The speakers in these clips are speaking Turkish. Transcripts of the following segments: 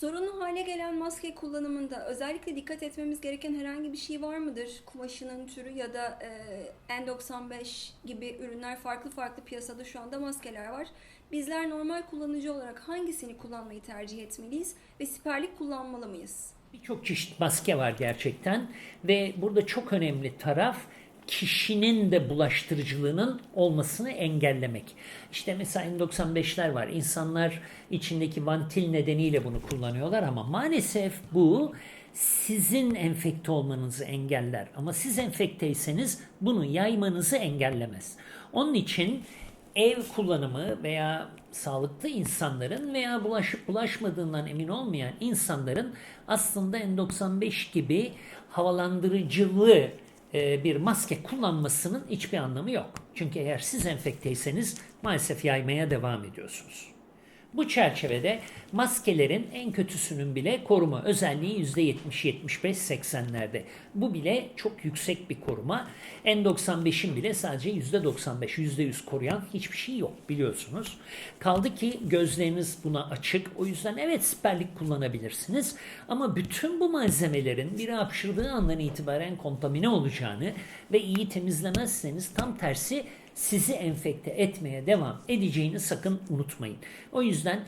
Zorunlu hale gelen maske kullanımında özellikle dikkat etmemiz gereken herhangi bir şey var mıdır? Kumaşının türü ya da e, N95 gibi ürünler farklı farklı piyasada şu anda maskeler var. Bizler normal kullanıcı olarak hangisini kullanmayı tercih etmeliyiz ve siperlik kullanmalı mıyız? Birçok çeşit maske var gerçekten ve burada çok önemli taraf kişinin de bulaştırıcılığının olmasını engellemek. İşte mesela N95'ler var. İnsanlar içindeki vantil nedeniyle bunu kullanıyorlar ama maalesef bu sizin enfekte olmanızı engeller. Ama siz enfekteyseniz bunu yaymanızı engellemez. Onun için ev kullanımı veya sağlıklı insanların veya bulaşıp bulaşmadığından emin olmayan insanların aslında N95 gibi havalandırıcılı e, bir maske kullanmasının hiçbir anlamı yok. Çünkü eğer siz enfekteyseniz maalesef yaymaya devam ediyorsunuz. Bu çerçevede maskelerin en kötüsünün bile koruma özelliği %70-75-80'lerde. Bu bile çok yüksek bir koruma. N95'in bile sadece %95, %100 koruyan hiçbir şey yok biliyorsunuz. Kaldı ki gözleriniz buna açık. O yüzden evet siperlik kullanabilirsiniz. Ama bütün bu malzemelerin biri hapşırdığı andan itibaren kontamine olacağını ve iyi temizlemezseniz tam tersi sizi enfekte etmeye devam edeceğini sakın unutmayın. O yüzden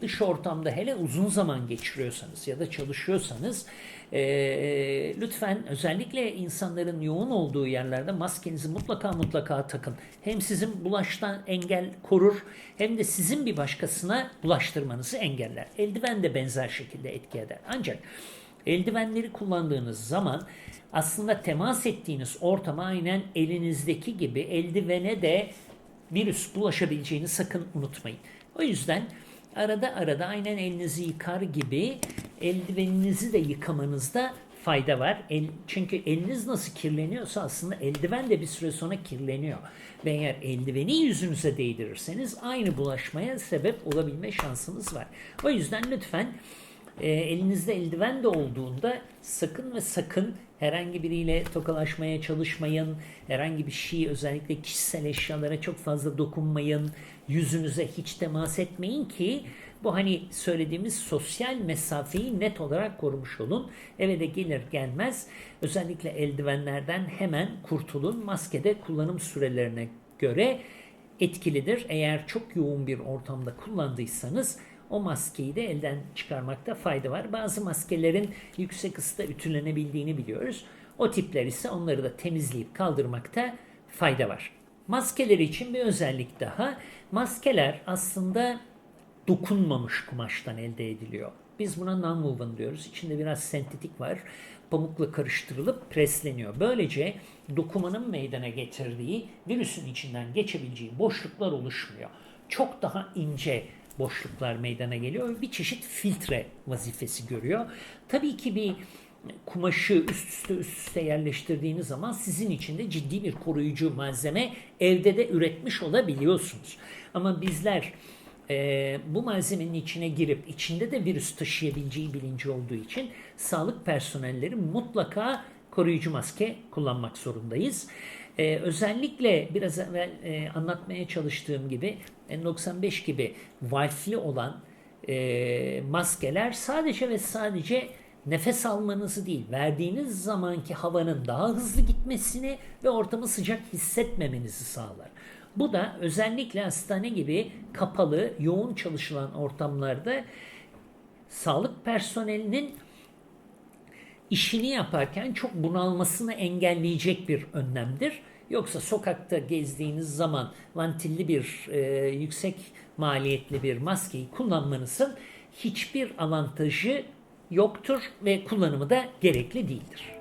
dış ortamda hele uzun zaman geçiriyorsanız ya da çalışıyorsanız eee, lütfen özellikle insanların yoğun olduğu yerlerde maskenizi mutlaka mutlaka takın. Hem sizin bulaştan engel korur hem de sizin bir başkasına bulaştırmanızı engeller. Eldiven de benzer şekilde etki eder. Ancak eldivenleri kullandığınız zaman aslında temas ettiğiniz ortama aynen elinizdeki gibi eldivene de virüs bulaşabileceğini sakın unutmayın. O yüzden arada arada aynen elinizi yıkar gibi eldiveninizi de yıkamanızda fayda var. El, çünkü eliniz nasıl kirleniyorsa aslında eldiven de bir süre sonra kirleniyor. Ve eğer eldiveni yüzünüze değdirirseniz aynı bulaşmaya sebep olabilme şansınız var. O yüzden lütfen e, elinizde eldiven de olduğunda sakın ve sakın herhangi biriyle tokalaşmaya çalışmayın. Herhangi bir şey özellikle kişisel eşyalara çok fazla dokunmayın. Yüzünüze hiç temas etmeyin ki bu hani söylediğimiz sosyal mesafeyi net olarak korumuş olun. Eve de gelir gelmez özellikle eldivenlerden hemen kurtulun. Maskede kullanım sürelerine göre etkilidir. Eğer çok yoğun bir ortamda kullandıysanız o maskeyi de elden çıkarmakta fayda var. Bazı maskelerin yüksek ısıda ütülenebildiğini biliyoruz. O tipler ise onları da temizleyip kaldırmakta fayda var. Maskeler için bir özellik daha. Maskeler aslında dokunmamış kumaştan elde ediliyor. Biz buna non-woven diyoruz. İçinde biraz sentetik var. Pamukla karıştırılıp presleniyor. Böylece dokumanın meydana getirdiği virüsün içinden geçebileceği boşluklar oluşmuyor. Çok daha ince boşluklar meydana geliyor bir çeşit filtre vazifesi görüyor. Tabii ki bir kumaşı üst üste üst üste yerleştirdiğiniz zaman sizin için de ciddi bir koruyucu malzeme evde de üretmiş olabiliyorsunuz. Ama bizler e, bu malzemenin içine girip içinde de virüs taşıyabileceği bilinci olduğu için sağlık personelleri mutlaka koruyucu maske kullanmak zorundayız. Ee, özellikle biraz evvel e, anlatmaya çalıştığım gibi N95 gibi valfli olan e, maskeler sadece ve sadece nefes almanızı değil, verdiğiniz zamanki havanın daha hızlı gitmesini ve ortamı sıcak hissetmemenizi sağlar. Bu da özellikle hastane gibi kapalı, yoğun çalışılan ortamlarda sağlık personelinin işini yaparken çok bunalmasını engelleyecek bir önlemdir. Yoksa sokakta gezdiğiniz zaman vantilli bir e, yüksek maliyetli bir maskeyi kullanmanızın hiçbir avantajı yoktur ve kullanımı da gerekli değildir.